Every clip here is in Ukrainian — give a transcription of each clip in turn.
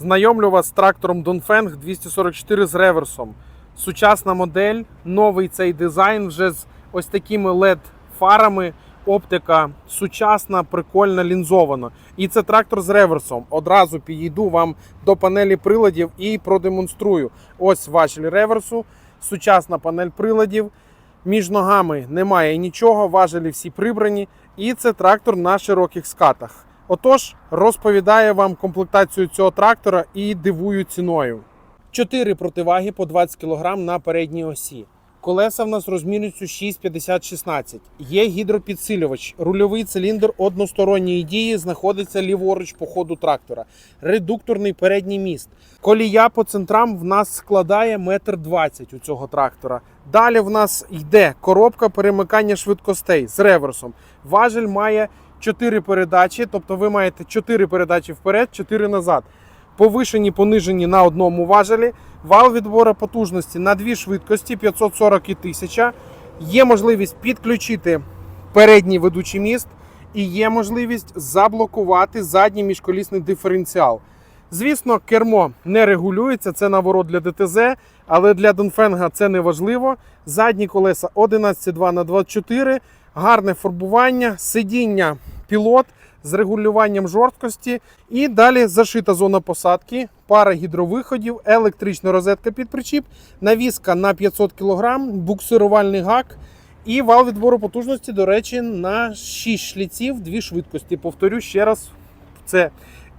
Знайомлю вас з трактором Dongfeng 244 з реверсом. Сучасна модель, новий цей дизайн вже з ось такими LED-фарами. Оптика сучасна, прикольна, лінзована. І це трактор з реверсом. Одразу підійду вам до панелі приладів і продемонструю. Ось важіль реверсу, сучасна панель приладів. Між ногами немає нічого, важелі всі прибрані. І це трактор на широких скатах. Отож, розповідаю вам комплектацію цього трактора і дивую ціною. 4 противаги по 20 кг на передній осі. Колеса в нас розмірністю 6,50-16. Є гідропідсилювач. Рульовий циліндр односторонньої дії знаходиться ліворуч по ходу трактора. Редукторний передній міст. Колія по центрам в нас складає 1,20 м у цього трактора. Далі в нас йде коробка перемикання швидкостей з реверсом. Важель має 4 передачі, тобто ви маєте 4 передачі вперед, 4 назад. Повишені, понижені на одному важелі. Вал відбору потужності на дві швидкості 540 і 1000. Є можливість підключити передній ведучий міст і є можливість заблокувати задній міжколісний диференціал. Звісно, кермо не регулюється, це наворот для ДТЗ, але для Донфенга це не важливо. Задні колеса 11,2 на 24, гарне фарбування, сидіння пілот з регулюванням жорсткості. І далі зашита зона посадки, пара гідровиходів, електрична розетка під причіп, навіска на 500 кг, буксирувальний гак. І вал відбору потужності, до речі, на 6 шліців, дві швидкості. Повторю ще раз це.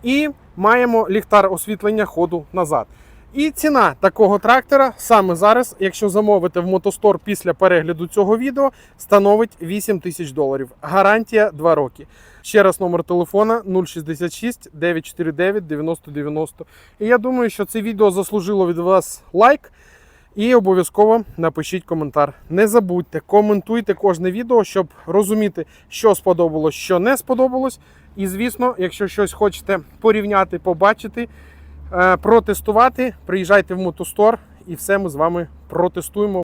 І маємо ліхтар освітлення ходу назад. І ціна такого трактора саме зараз, якщо замовити в мотостор після перегляду цього відео, становить 8 тисяч доларів. Гарантія 2 роки. Ще раз номер телефона 066 949 9090. І я думаю, що це відео заслужило від вас лайк. І обов'язково напишіть коментар. Не забудьте, коментуйте кожне відео, щоб розуміти, що сподобалось, що не сподобалось. І звісно, якщо щось хочете порівняти, побачити, протестувати, приїжджайте в мотостор і все ми з вами протестуємо.